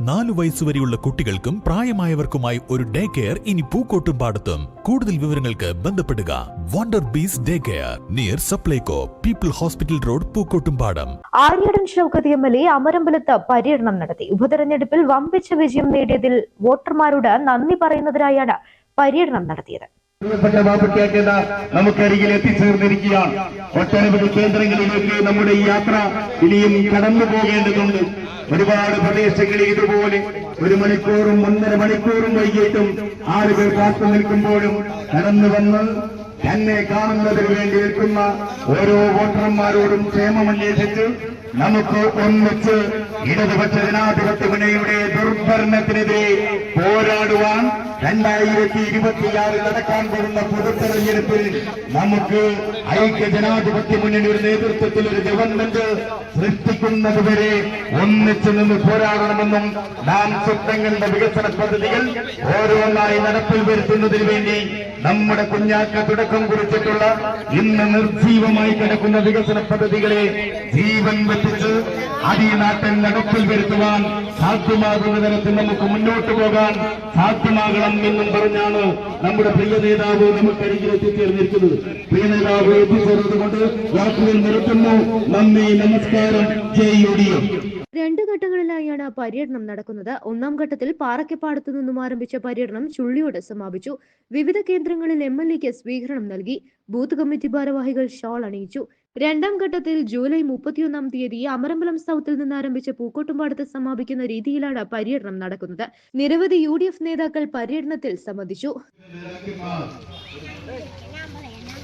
നാലു വയസ്സുവരെയുള്ള കുട്ടികൾക്കും പ്രായമായവർക്കുമായി ഒരു ഡേ കെയർ ഇനി പൂക്കോട്ടും പാടത്തും. കൂടുതൽ വിവരങ്ങൾക്ക് ബന്ധപ്പെടുക. Wonder bees day care near Supplyco people hospital road Pookkottumpadam. Aryadan Shoukath M L A അമരമ്പലത്ത് പര്യടനം നടത്തി. ഉപതെരഞ്ഞെടുപ്പിൽ വമ്പിച്ച വിജയം നേടിയതിൽ വോട്ടർമാരോട് നന്ദി പറയുന്നതിനായാണ് പര്യടനം നടത്തിയത്. പ്രിയപ്പെട്ട നമുക്ക് നമുക്കരികിൽ എത്തിച്ചേർന്നിരിക്കുകയാണ്. ഒട്ടനവധി കേന്ദ്രങ്ങളിലേക്ക് നമ്മുടെ ഈ യാത്ര ഇനിയും കടന്നു പോകേണ്ടതുണ്ട്. ഒരുപാട് പ്രദേശങ്ങളിൽ ഇതുപോലെ ഒരു മണിക്കൂറും ഒന്നര മണിക്കൂറും വൈകിട്ടും ആളുകൾ കാത്തു നിൽക്കുമ്പോഴും കടന്നു വന്ന് തന്നെ കാണുന്നതിന് വേണ്ടി നിൽക്കുന്ന ഓരോ വോട്ടർമാരോടും ക്ഷേമം അന്വേഷിച്ച് നമുക്ക് ഒന്നിച്ച് ഇടതുപക്ഷ ജനാധിപത്യ മുന്നണിയുടെ ദുർഭരണത്തിനെതിരെ രണ്ടായിരത്തി ഇരുപത്തിയാറിൽ നടക്കാൻ പോകുന്ന പൊതുതെരഞ്ഞെടുപ്പിൽ നമുക്ക് ഐക്യ ജനാധിപത്യ മുന്നണിയുടെ നേതൃത്വത്തിൽ ഒരു ഗവൺമെന്റ് സൃഷ്ടിക്കുന്നതുവരെ ഒന്നിച്ചു നിന്ന് പോരാടണമെന്നും നാം സ്വപ്നങ്ങളുടെ വികസന പദ്ധതികൾ ഓരോന്നായി നടപ്പിൽ വരുത്തുന്നതിന് വേണ്ടി നമ്മുടെ കുഞ്ഞാക്ക തുടക്കം കുറിച്ചിട്ടുള്ള ഇന്ന് നിർജീവമായി കിടക്കുന്ന വികസന പദ്ധതികളെ ജീവൻ വെപ്പിച്ച് അടിനാട്ടൻ നടപ്പിൽ വരുത്തുവാൻ സാധ്യമാകുന്ന തരത്തിൽ നമുക്ക് മുന്നോട്ട് പോകാൻ സാധ്യമാകണം എന്നും പറഞ്ഞാണ് നമ്മുടെ പ്രിയ നേതാവ് നമുക്കരികിൽ എത്തിച്ചേർന്നിരിക്കുന്നത്. പ്രിയ നേതാവ് എത്തിച്ചേർന്നത് കൊണ്ട് വാക്കുകൾ നിർത്തുന്നു. നന്ദി നമസ്കാരം. Jai U D F. രണ്ട് ഘട്ടങ്ങളിലായാണ് പര്യടനം നടക്കുന്നത്. ഒന്നാം ഘട്ടത്തിൽ പാറക്കപ്പാടത്തു നിന്നും ആരംഭിച്ച പര്യടനം ചുള്ളിയോട് സമാപിച്ചു. വിവിധ കേന്ദ്രങ്ങളിൽ എം എൽ എക്ക് സ്വീകരണം നൽകി. ബൂത്ത് കമ്മിറ്റി ഭാരവാഹികൾ ഷാൾ അണിയിച്ചു. രണ്ടാം ഘട്ടത്തിൽ ജൂലൈ മുപ്പത്തിയൊന്നാം തീയതി അമരമ്പലം സൗത്തിൽ നിന്ന് ആരംഭിച്ച പൂക്കോട്ടുംപാടത്ത് സമാപിക്കുന്ന രീതിയിലാണ് പര്യടനം നടക്കുന്നത്. നിരവധി യു നേതാക്കൾ പര്യടനത്തിൽ സംബന്ധിച്ചു.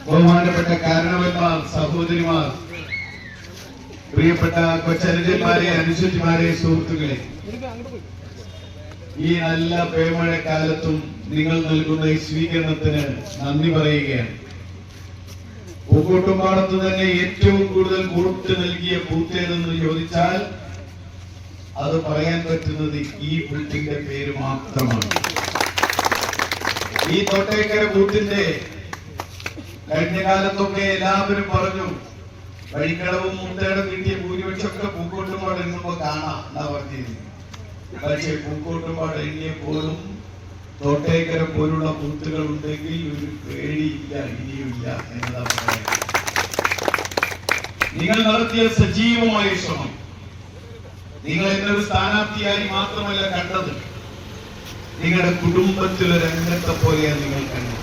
ബഹുമാനപ്പെട്ട കാരണവന്മാർ സഹോദരിമാർ പ്രിയപ്പെട്ട കൊച്ചനുജന്മാരെ അനുസരിമാരെ സുഹൃത്തുക്കളെ ഈ നല്ല പേമഴക്കാലത്തും നിങ്ങൾ നൽകുന്ന ഈ സ്വീകരണത്തിന് നന്ദി പറയുകയാണ്. പൂക്കോട്ടുംപാടത്ത് തന്നെ ഏറ്റവും കൂടുതൽ വോട്ട് നൽകിയ ബൂത്ത് ഏതെന്ന് ചോദിച്ചാൽ അത് പറയാൻ പറ്റുന്നത് ഈ ബൂത്തിന്റെ പേര് മാത്രമാണ്. ഈ തൊട്ടേക്കര ബൂത്തിന്റെ കഴിഞ്ഞ കാലത്തൊക്കെ എല്ലാവരും പറഞ്ഞു വഴിക്കടവും മുട്ടയുടെ കിട്ടിയ ഭൂരിപക്ഷമൊക്കെ പൂക്കോട്ടുപാട് എണ്ണുമ്പോ കാണാം എന്നാ പറഞ്ഞിരുന്നു പക്ഷെ പൂക്കോട്ടുപാട് എണ്ണിയപ്പോഴും തോട്ടേക്കര പോലുള്ള ബൂത്തുകൾ ഉണ്ടെങ്കിൽ ഒരു പേടിയില്ല ഇനിയുമില്ല എന്നതാണ് പറയുന്നത്. നിങ്ങൾ നടത്തിയ സജീവമായ ശ്രമം. നിങ്ങൾ എന്നൊരു സ്ഥാനാർത്ഥിയായി മാത്രമല്ല കണ്ടത്. നിങ്ങളുടെ കുടുംബത്തിലൊരു രംഗത്തെ പോലെയാണ് നിങ്ങൾ കണ്ടത്.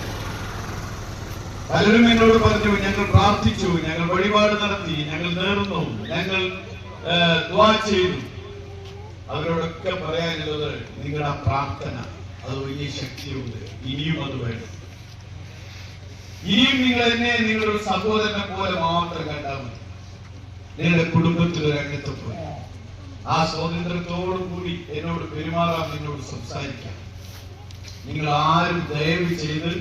പലരും എന്നോട് പറഞ്ഞു ഞങ്ങൾ പ്രാർത്ഥിച്ചു ഞങ്ങൾ വഴിപാട് നടത്തി ഞങ്ങൾ നേർന്നു ഞങ്ങൾ ചെയ്തു. അവരോടൊക്കെ പറയാനുള്ളത് നിങ്ങളുടെ പ്രാർത്ഥന. അത് വലിയ ശക്തിയുണ്ട്. ഇനിയും അത് വരും. ഇനിയും നിങ്ങൾ എന്നെ നിങ്ങളുടെ സഹോദരനെ പോലെ മാത്രം കണ്ടാൽ മതി. നിങ്ങളുടെ കുടുംബത്തിലൊരു അംഗത്തെ പോലെ. ആ സ്വാതന്ത്ര്യത്തോടു കൂടി എന്നോട് പെരുമാറാൻ എന്നോട് സംസാരിക്കാം. നിങ്ങൾ ആരും ദയവ് ചെയ്ത്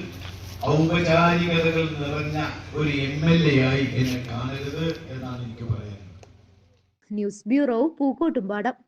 ഔപചാരികതകൾ നിറഞ്ഞ ഒരു എം എൽ എ ആയി എന്നെ കാണരുത് എന്നാണ് എനിക്ക് പറയുന്നത്. News bureau Pookkottumpadam.